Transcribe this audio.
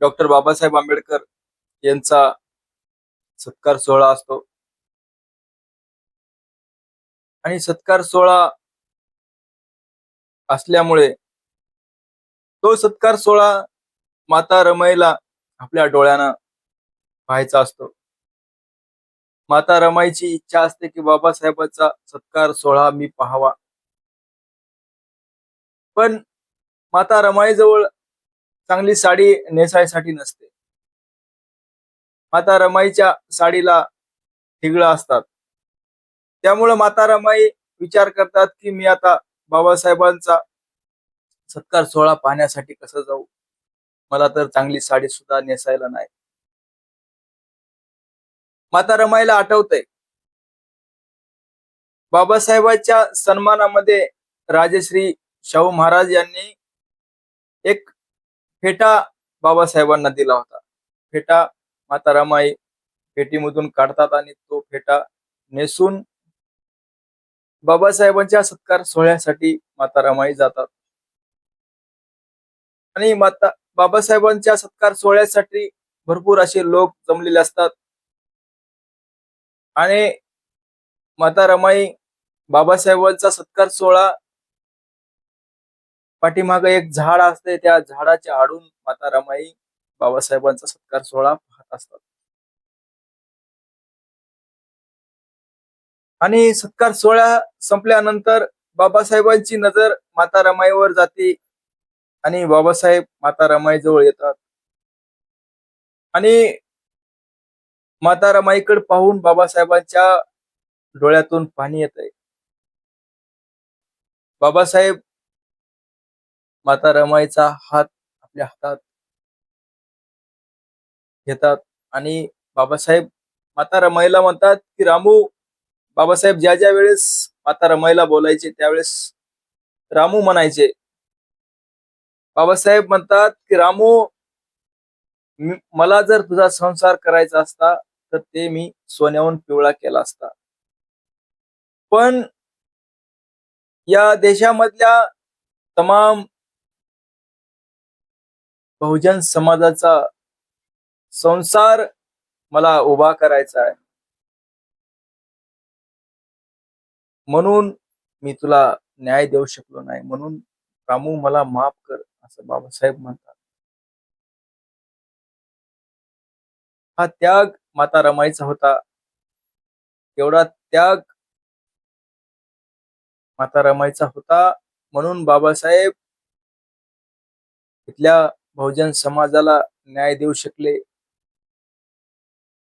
Doctor Babasaheb Ambedkar यांचा सत्कार सोहळा असतो. आणि सत्कार सोहळा असल्यामुळे तो सत्कार सोहळा माता रमाईला आपल्या डोळ्यानं पाहायचा असतो. माता रमाईची इच्छा असते की बाबासाहेबांचा सत्कार सोहळा मी पाहावा. पण माता रमाईजवळ चांगली साडी नेसायसाठी नसते. माता रमाईच्या साडीला ठिगळं असतात. त्यामुळं माता रमाई विचार करतात की मी आता बाबासाहेबांचा सत्कार सोहळा पाहण्यासाठी कसं जाऊ? मला तर चांगली साडी सुद्धा नेसायला नाही. माता रमाईला आठवतंय. बाबासाहेबांच्या सन्मानामध्ये राजश्री शाहू महाराज यांनी एक फेटा बाबासाहेबांना दिला होता. फेटा माता रमाई फेटीमधून काढतात आणि तो फेटा नेसून बाबासाहेबांच्या सत्कार सोहळ्यासाठी माता रमाई जातात. आणि माता बाबासाहेबांच्या सत्कार सोहळ्यासाठी भरपूर असे लोक जमलेले असतात. आणि माता रमाई बाबासाहेबांचा सत्कार सोहळा पाठीमाग एक झाड असते त्या झाडाच्या आडून माता रमाई बाबासाहेबांचा सत्कार सोहळा पाहत असतात. आणि सत्कार सोहळा संपल्यानंतर बाबासाहेबांची नजर माता रमाईवर जाते आणि बाबासाहेब माता रमाई जवळ येतात. आणि माता रमाईकडे पाहून बाबासाहेबांच्या डोळ्यातून पाणी येत आहे बाबासाहेब माता रमाईचा हात आपल्या हातात घेतात. आणि बाबासाहेब माता रमाईला म्हणतात की रामू बाबासाहेब ज्या ज्या वेळेस माता रमाईला बोलायचे त्यावेळेस रामू म्हणायचे. बाबासाहेब म्हणतात की रामू मला जर तुझा संसार करायचा असता तर ते मी सोन्याहून पिवळा केला असता. पण या देशामधल्या तमाम बहुजन समाजाचा संसार मला उभा करायचा आहे. म्हणून मी तुला न्याय देऊ शकलो नाही. म्हणून रामू मला माफ कर असं बाबासाहेब म्हणतात. हा त्याग माता रमाईचा होता. एवढा त्याग माता रमाईचा होता. म्हणून बाबासाहेब इथल्या बहुजन समाजाला न्याय देऊ शकले